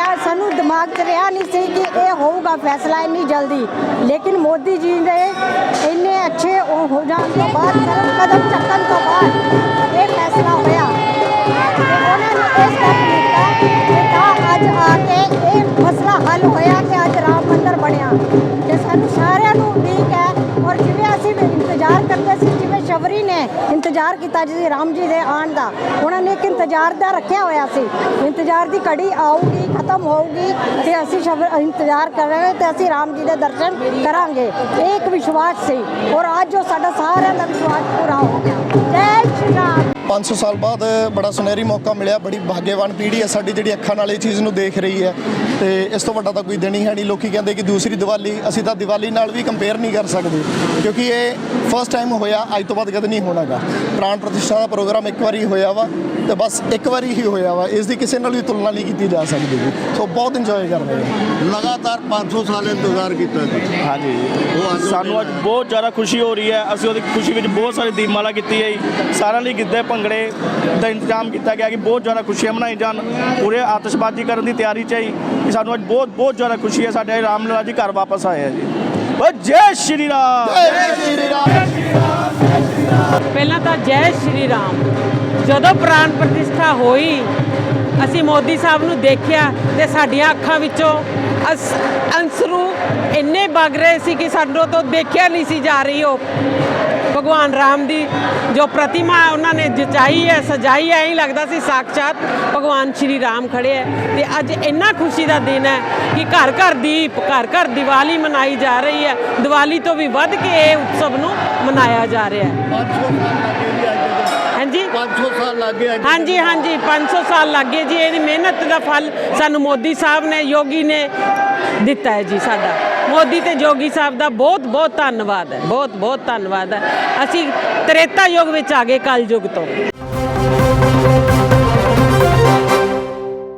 ਰਿਹਾ, ਸਾਨੂੰ ਦਿਮਾਗ 'ਚ ਰਿਹਾ ਨਹੀਂ ਸੀ ਕਿ ਇਹ ਹੋਊਗਾ ਫੈਸਲਾ ਇੰਨੀ ਜਲਦੀ। ਲੇਕਿਨ ਮੋਦੀ ਜੀ ਦੇ ਇੰਨੇ ਅੱਛੇ ਉਹ ਹੋ ਜਾਣ ਤੋਂ ਬਾਅਦ ਕਦਮ ਇੰਤਜ਼ਾਰ ਕਰਦੇ ਸੀ, ਜਿਵੇਂ ਸ਼ਬਰੀ ਨੇ ਇੰਤਜ਼ਾਰ ਕੀਤਾ ਜੀ, ਰਾਮ ਜੀ ਦੇ ਆਉਣ ਦਾ। ਉਹਨਾਂ ਨੇ ਇੱਕ ਇੰਤਜ਼ਾਰ ਦਾ ਰੱਖਿਆ ਹੋਇਆ ਸੀ। ਇੰਤਜ਼ਾਰ ਦੀ ਘੜੀ ਆਊਗੀ, ਖਤਮ ਹੋਊਗੀ ਤੇ ਅਸੀਂ ਸ਼ਬਰ, ਇੰਤਜ਼ਾਰ ਕਰਾਂਗੇ ਤੇ ਅਸੀਂ ਰਾਮ ਜੀ ਦੇ ਦਰਸ਼ਨ ਕਰਾਂਗੇ। ਇਹ ਇੱਕ ਵਿਸ਼ਵਾਸ ਸੀ। ਔਰ ਅੱਜ ਉਹ ਸਾਡਾ ਸਾਰਿਆਂ ਦਾ ਵਿਸ਼ਵਾਸ ਪੂਰਾ ਹੋ ਗਿਆ। ਜੈ 500 ਸਾਲ ਬਾਅਦ ਬੜਾ ਸੁਨਹਿਰੀ ਮੌਕਾ ਮਿਲਿਆ, ਬੜੀ ਭਾਗੇਵਾਨ ਪੀੜ੍ਹੀ ਹੈ ਸਾਡੀ ਜਿਹੜੀ ਅੱਖਾਂ ਨਾਲ ਇਹ ਚੀਜ਼ ਨੂੰ ਦੇਖ ਰਹੀ ਹੈ। ਤੇ ਇਸ ਤੋਂ ਵੱਡਾ ਤਾਂ ਕੋਈ ਦਿਨ ਹੀ ਹੈ ਨਹੀਂ। ਲੋਕੀ ਕਹਿੰਦੇ ਕਿ ਦੂਸਰੀ ਦੀਵਾਲੀ, ਅਸੀਂ ਤਾਂ ਦੀਵਾਲੀ ਨਾਲ ਵੀ ਕੰਪੇਅਰ ਨਹੀਂ ਕਰ ਸਕਦੇ, ਕਿਉਂਕਿ ਇਹ ਫਸਟ ਟਾਈਮ ਹੋਇਆ ਅੱਜ ਤੋਂ ਬਾਅਦ ਕਦੇ ਨਹੀਂ ਹੋਣਾਗਾ। ਪ੍ਰਾਣ ਪ੍ਰਤਿਸ਼ਠਾ ਦਾ ਪ੍ਰੋਗਰਾਮ ਇੱਕ ਵਾਰੀ ਹੋਇਆ ਵਾ ਤੇ ਬਸ ਇੱਕ ਵਾਰੀ ਹੀ ਹੋਇਆ ਵਾ। ਇਸ ਦੀ ਕਿਸੇ ਨਾਲ ਵੀ ਤੁਲਨਾ ਨਹੀਂ ਕੀਤੀ ਜਾ ਸਕਦੀ ਜੀ। ਸੋ ਬਹੁਤ ਇੰਜੋਏ ਕਰ ਰਹੇ ਹਾਂ। ਲਗਾਤਾਰ 500 ਸਾਲ ਇੰਤਜ਼ਾਰ ਕੀਤਾ ਜੀ। ਹਾਂਜੀ। ਉਹ ਅੱਜ ਸਾਨੂੰ ਅੱਜ ਬਹੁਤ ਜ਼ਿਆਦਾ ਖੁਸ਼ੀ ਹੋ ਰਹੀ ਹੈ। ਅਸੀਂ ਉਹਦੀ ਖੁਸ਼ੀ ਵਿੱਚ ਬਹੁਤ ਸਾਰੇ ਦੀਪਮਾਲਾ ਕੀਤੀ ਹੈ ਜੀ। ਸਾਰਿਆਂ ਲਈ ਗਿੱਧੇ ਭੰਗੜੇ ਦਾ ਇੰਤਜ਼ਾਮ ਕੀਤਾ ਗਿਆ ਕਿ ਬਹੁਤ ਜ਼ਿਆਦਾ ਖੁਸ਼ੀਆਂ ਮਨਾਈ ਜਾਣ। ਪੂਰੇ ਆਤਿਸ਼ਬਾਜ਼ੀ ਕਰਨ ਦੀ ਤਿਆਰੀ ਚ ਹੈ ਜੀ। ਕਿ ਸਾਨੂੰ ਅੱਜ ਬਹੁਤ ਬਹੁਤ ਜ਼ਿਆਦਾ ਖੁਸ਼ੀ ਹੈ। ਸਾਡੇ ਰਾਮ ਲਾਲਾ ਜੀ ਘਰ ਵਾਪਸ ਆਏ ਹੈ ਜੀ। ਓ ਜੈ ਸ਼੍ਰੀ ਰਾਮ। ਜੈ ਸ਼੍ਰੀ ਰਾਮ। ਪਹਿਲਾਂ ਤਾਂ ਜੈ ਸ਼੍ਰੀ ਰਾਮ। ਜਦੋਂ ਪ੍ਰਾਣ ਪ੍ਰਤਿਸ਼ਠਾ ਹੋਈ ਅਸੀਂ ਮੋਦੀ ਸਾਹਿਬ ਨੂੰ ਦੇਖਿਆ ਤੇ ਸਾਡੀਆਂ ਅੱਖਾਂ ਵਿੱਚੋਂ ਅਸ- ਅੰਸਰੂ ਇੰਨੇ ਵਗ ਰਹੇ ਸੀ ਕਿ ਸਾਨੂੰ ਤੋਂ ਦੇਖਿਆ ਨਹੀਂ ਸੀ ਜਾ ਰਹੀ ਉਹ। ਭਗਵਾਨ ਰਾਮ ਦੀ ਜੋ ਪ੍ਰਤਿਮਾ ਉਹਨਾਂ ਨੇ ਜਚਾਈ ਹੈ ਸਜਾਈ ਹੈ ਐਂ ਲੱਗਦਾ ਸੀ ਸਾਕਸ਼ਾਤ ਭਗਵਾਨ ਸ਼੍ਰੀ ਰਾਮ ਖੜੇ ਹੈ। ਤੇ ਅੱਜ ਇੰਨਾ ਖੁਸ਼ੀ ਦਾ ਦਿਨ ਹੈ ਕਿ ਘਰ ਘਰ ਦੀਪ ਘਰ ਘਰ ਦੀਵਾਲੀ ਮਨਾਈ ਜਾ ਰਹੀ ਹੈ। ਦੀਵਾਲੀ ਤੋਂ ਵੀ ਵੱਧ ਕੇ ਇਹ ਉਤਸਵ ਨੂੰ ਮਨਾਇਆ ਜਾ ਰਿਹਾ ਹੈ। 500 ਸਾਲ ਲੱਗੇ ਜੀ ਅੱਜ ਹਾਂਜੀ? 500 ਸਾਲ ਲੱਗੇ ਅੱਜ ਹਾਂਜੀ ਹਾਂਜੀ 500 ਸਾਲ ਲੱਗੇ ਜੀ। ਇਹਦੀ ਮਿਹਨਤ ਦਾ ਫਲ ਸਾਨੂੰ ਮੋਦੀ ਸਾਹਿਬ ਨੇ ਯੋਗੀ ਨੇ ਦਿੱਤਾ ਹੈ ਜੀ ਸਾਡਾ। ਮੋਦੀ ਤੇ ਜੋਗੀ ਸਾਹਿਬ ਦਾ ਬਹੁਤ ਬਹੁਤ ਧੰਨਵਾਦ ਹੈ। ਬਹੁਤ ਬਹੁਤ ਧੰਨਵਾਦ ਹੈ। ਅਸੀਂ ਤਰੇਤਾ ਯੁੱਗ ਵਿੱਚ ਆ ਗਏ ਕਲ ਯੁੱਗ ਤੋਂ।